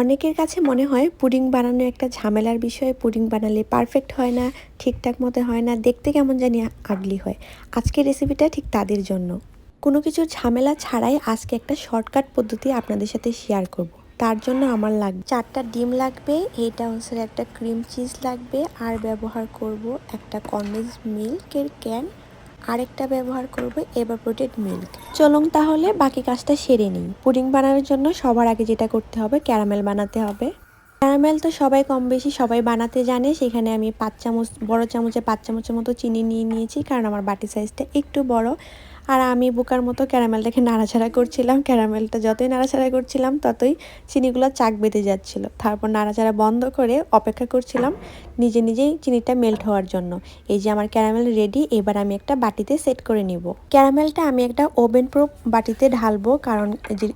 অনেকের কাছে মনে হয় পুডিং বানানো একটা ঝামেলার বিষয়, পুডিং বানালে পারফেক্ট হয় না, ঠিকঠাক মতো হয় না, দেখতে কেমন জানি আগলি হয় আজকের রেসিপিটা ঠিক তাদের জন্য কোনো কিছুর ঝামেলা ছাড়াই আজকে একটা শর্টকাট পদ্ধতি আপনাদের সাথে শেয়ার করব। তার জন্য আমার লাগবে চারটা ডিম লাগবে এইটা হচ্ছে একটা ক্রিম চিজ লাগবে, আর ব্যবহার করব একটা কন্ডেন্স মিল্কের ক্যান আরেকটা ব্যবহার করব এভাপোরেটেড মিল্ক। চলুন তাহলে বাকি কাজটা সেরে নিই। পুডিং বানানোর জন্য সবার আগে যেটা করতে হবে, ক্যারামেল বানাতে হবে। ক্যারামেল তো সবাই কম বেশি সবাই বানাতে জানে, সেখানে আমি পাঁচ চামচ, বড় চামচে পাঁচ চামচের মতো চিনি নিয়ে নিয়েছি, কারণ আমার বাটি সাইজটা একটু বড়। আর আমি বোকার মতো ক্যারামেলটাকে নাড়াচাড়া করছিলাম। ক্যারামেলটা যতই নাড়াচাড়া করছিলাম, ততই চিনিগুলো চাক বেঁধে যাচ্ছিল। তারপর নাড়াচাড়া বন্ধ করে অপেক্ষা করছিলাম নিজে নিজেই চিনিটা মেল্ট হওয়ার জন্য। এই যে আমার ক্যারামেল রেডি, এবার আমি একটা বাটিতে সেট করে নিব। ক্যারামেলটা আমি একটা ওভেন প্রুফ বাটিতে ঢালবো, কারণ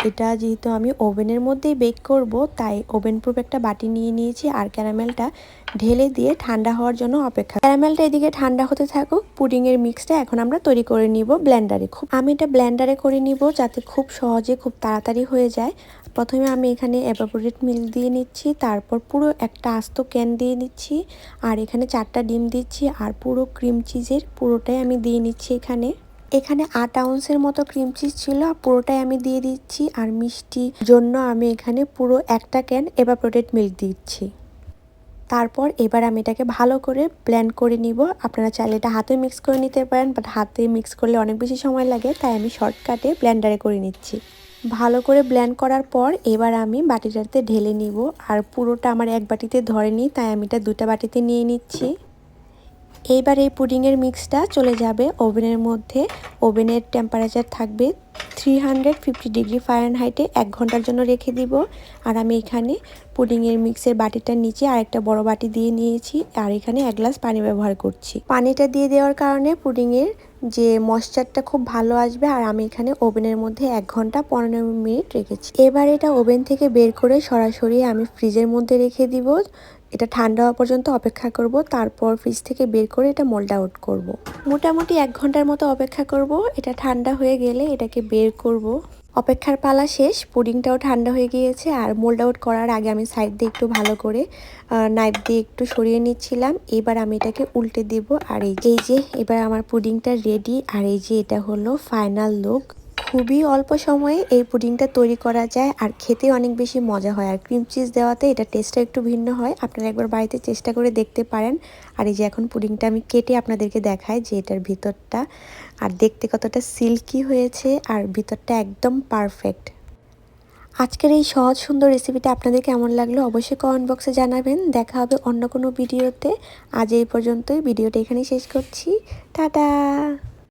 এটা যেহেতু আমি ওভেনের মধ্যেই বেক করব, তাই ওভেন প্রুফ একটা বাটি নিয়ে নিয়েছি, আর ক্যারামেলটা ঢেলে দিয়ে ঠান্ডা হওয়ার জন্য অপেক্ষা ক্যারামেলটা এদিকে ঠান্ডা হতে থাকুক। পুডিংয়ের মিক্সটা এখন আমরা তৈরি করে নিব ব্ল্যান্ডারে খুব আমি এটা ব্ল্যান্ডারে করে নিব যাতে খুব সহজে খুব তাড়াতাড়ি হয়ে যায়। প্রথমে আমি এখানে অ্যাভাপোরেট মিল্ক দিয়ে নিচ্ছি, তারপর পুরো একটা আস্ত ক্যান দিয়ে নিচ্ছি, আর এখানে চারটা ডিম দিচ্ছি, আর পুরো ক্রিম চিজের পুরোটাই আমি দিয়ে নিচ্ছি এখানে। এখানে আট আউন্সের মতো ক্রিম চিজ ছিল পুরোটাই আমি দিয়ে দিচ্ছি, আর মিষ্টি জন্য আমি এখানে পুরো একটা ক্যান এভাপোরেটেড মিল্ক দিচ্ছি। তারপর এবার আমি এটাকে ভালো করে ব্ল্যান্ড করে নিব। আপনারা চাইলে এটা হাতে মিক্স করে নিতে পারেন বাট হাতে মিক্স করলে অনেক বেশি সময় লাগে, তাই আমি শর্টকাটে ব্ল্যান্ডারে করে নিচ্ছি। ভালো করে ব্ল্যান্ড করার পর এবার আমি বাটিটাতে ঢেলে নিব, আর পুরোটা আমার এক বাটিতে ধরেনি, তাই আমি এটা দুটা বাটিতে নিয়ে নিচ্ছি। এইবার এই পুডিংয়ের মিক্সটা চলে যাবে ওভেনের মধ্যে। ওভেনের টেম্পারেচার থাকবে থ্রি হান্ড্রেড ফিফটি ডিগ্রি হাইটে এক ঘণ্টার জন্য রেখে দিব। আর আমি এখানে পুডিংয়ের মিক্সের বাটিটার নিচে আরেকটা বড় বাটি দিয়ে নিয়েছি আর এখানে এক গ্লাস পানি ব্যবহার করছি। পানিটা দিয়ে দেওয়ার কারণে পুডিংয়ের যে ময়শ্চারটা খুব ভালো আসবে আর আমি এখানে ওভেনের মধ্যে এক ঘণ্টা পনেরো মিনিট রেখেছি। এবার এটা ওভেন থেকে বের করে সরাসরি আমি ফ্রিজের মধ্যে রেখে দিব। এটা ঠান্ডা হওয়া পর্যন্ত অপেক্ষা করব, তারপর ফ্রিজ থেকে বের করে এটা মোল্ড আউট করব। মোটামুটি এক ঘণ্টার মতো অপেক্ষা করব, এটা ঠান্ডা হয়ে গেলে এটাকে বের করব। অপেক্ষার পালা শেষ, পুডিংটাও ঠান্ডা হয়ে গিয়েছে, আর মোল্ড আউট করার আগে আমি সাইড দিয়ে একটু ভালো করে নাইফ দিয়ে একটু সরিয়ে নিচ্ছিলাম, এবার আমি এটাকে উল্টে দিব, আর এই যে এবার আমার পুডিংটা রেডি আর এই যে, এটা হলো ফাইনাল লুক খুবই অল্প সময়ে এই পুডিংটা তৈরি করা যায় আর খেতে অনেক বেশি মজা হয়। আর ক্রিম চিজ দেওয়াতে এটা টেস্টটা একটু ভিন্ন হয়। আপনারা একবার বাড়িতে চেষ্টা করে দেখতে পারেন। আর এই যে এখন পুডিংটা আমি কেটে আপনাদেরকে দেখাই যে এটার ভিতরটা। আর দেখতে কতটা সিল্কি হয়েছে আর ভিতরটা একদম পারফেক্ট আজকের এই সহজ সুন্দর রেসিপিটা আপনাদের কেমন লাগল অবশ্যই কমেন্ট বক্সে জানাবেন। দেখা হবে অন্য কোনো ভিডিওতে আজ এই পর্যন্তই। ভিডিওটা এখানেই শেষ করছি। টাটা!